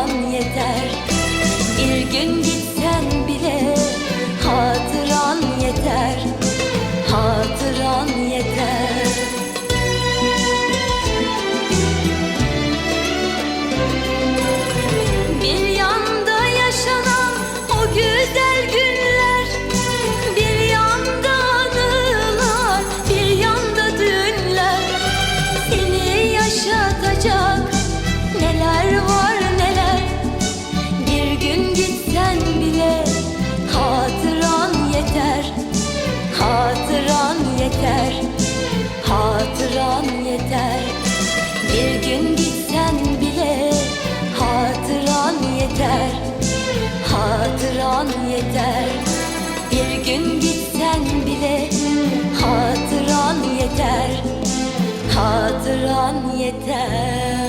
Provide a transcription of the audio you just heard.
Hatıran yeter. Bir gün olman yeter. Bir gün gitsen bile hatıran yeter. Hatıran yeter.